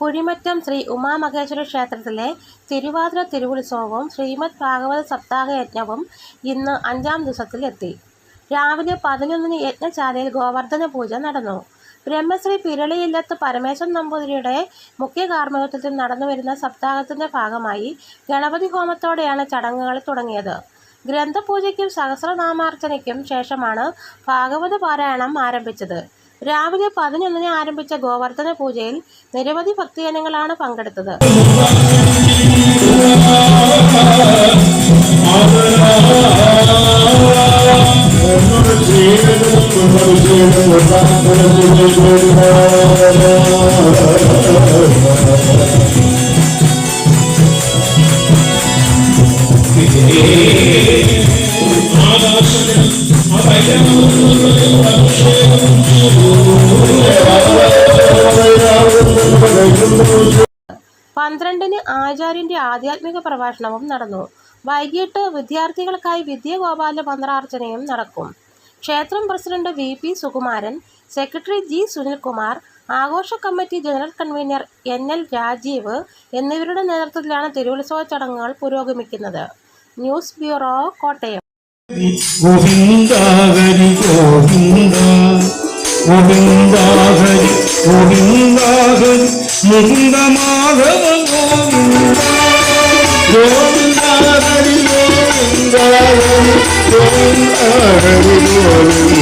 കുഴിമറ്റം ശ്രീ ഉമാമഹേശ്വര ക്ഷേത്രത്തിലെ തിരുവാതിര തിരുവുത്സവവും ശ്രീമദ് ഭാഗവത സപ്താഹ യജ്ഞവും ഇന്ന് അഞ്ചാം ദിവസത്തിലെത്തി. രാവിലെ പതിനൊന്നിന് യജ്ഞശാലയിൽ ഗോവർദ്ധന പൂജ നടന്നു. ബ്രഹ്മശ്രീ പിരളിയില്ലത്ത് പരമേശ്വരൻ നമ്പൂതിരിയുടെ മുഖ്യകാർമ്മികത്വത്തിൽ നടന്നുവരുന്ന സപ്താഹത്തിന്റെ ഭാഗമായി ഗണപതി ഹോമത്തോടെയാണ് ചടങ്ങുകൾ തുടങ്ങിയത്. ഗ്രന്ഥപൂജയ്ക്കും സഹസ്രനാമാർച്ചനയ്ക്കും ശേഷമാണ് ഭാഗവത പാരായണം ആരംഭിച്ചത്. രാവിലെ പതിനൊന്നിന് ആരംഭിച്ച ഗോവർദ്ധന പൂജയിൽ നിരവധി ഭക്തജനങ്ങളാണ് പങ്കെടുത്തത്. പന്ത്രണ്ടിന് ആചാര്യന്റെ ആധ്യാത്മിക പ്രഭാഷണവും നടന്നു. വൈകിട്ട് വിദ്യാർത്ഥികൾക്കായി വിദ്യാഗോപാല മന്ത്രാർച്ചനയും നടക്കും. ക്ഷേത്രം president V. P. Sukumaran, secretary G. Sunilkumar, ആഘോഷ committee general convener N. L. Rajeev എന്നിവരുടെ നേതൃത്വത്തിലാണ് തിരുവുത്സവ ചടങ്ങുകൾ പുരോഗമിക്കുന്നത്. News bureau, Kottayam Govinda Hari Govinda Govinda Hari Govinda Hari Mukunda